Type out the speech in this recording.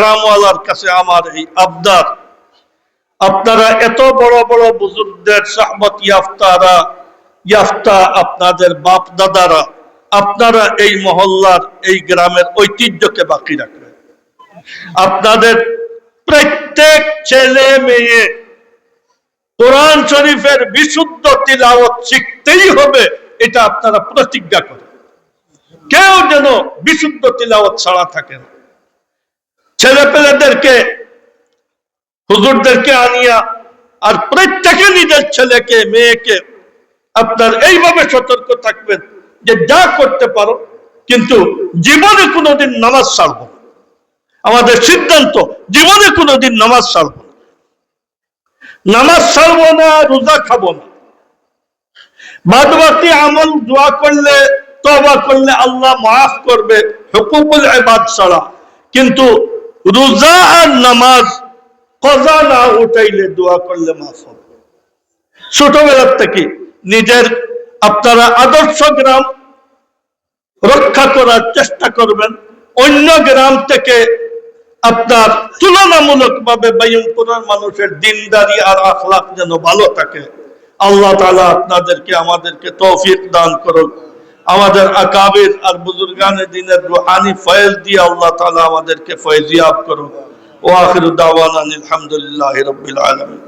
গ্রামওয়ালার কাছে আমার এই আবদার। আপনারা এত বড় বড় বুজুর্গদের সাহমত ইয়াফতারা, ইয়াফতা আপনাদের বাপ দাদারা আপনারা এই মহল্লার, এই গ্রামের ঐতিহ্যকে বাকি রাখবেন। আপনাদের প্রত্যেক ছেলে মেয়ে কোরআন শরীফের বিশুদ্ধ তিলাওয়াত শিখতেই হবে, এটা আপনারা প্রতিজ্ঞা করেন। কেউ যেন বিশুদ্ধ তিলাওয়াত ছাড়া থাকে না। ছেলে পেলেদেরকে হুজুরদেরকে আনিয়া, আর প্রত্যেকে নিজের ছেলেকে, মেয়েকে আপনার এইভাবে সতর্ক থাকবেন যে যা করতে পারো, কিন্তু জীবনে কোনোদিন নামাজ ছাড়বো না। আমাদের সিদ্ধান্ত, জীবনে কোনোদিন নামাজ ছাড়বো না। নামাজ ছাড়বো না, রোজা খাব না। বাদ বাকি আমল দোয়া করলে তবা করলে আল্লাহ মাফ করবে হুকুকুল ইবাদ ছাড়া। কিন্তু রোজা আর নামাজ, কজা না উঠাইলে দোয়া করলে মাফ হবে। ছোটবেলার থেকে নিজের আপনারা আদর্শ গ্রাম রক্ষা করার চেষ্টা করবেন। অন্য গ্রাম থেকে আপনার তুলনামূলক ভাবে বাইমপুরের মানুষের দিনদারি আর আখলাক যেন ভালো থাকে। আল্লাহ তালা আপনাদেরকে, আমাদেরকে তৌফিক দান করুক। আমাদের আকাবির আর বুজুর্গানের দিনের রুহানি ফয়েজ দিয়ে আল্লাহ তালা আমাদেরকে ফয়েজিয়াব করুক। ও আখির দাওয়ান আলহামদুলিল্লাহ রবিল আলমী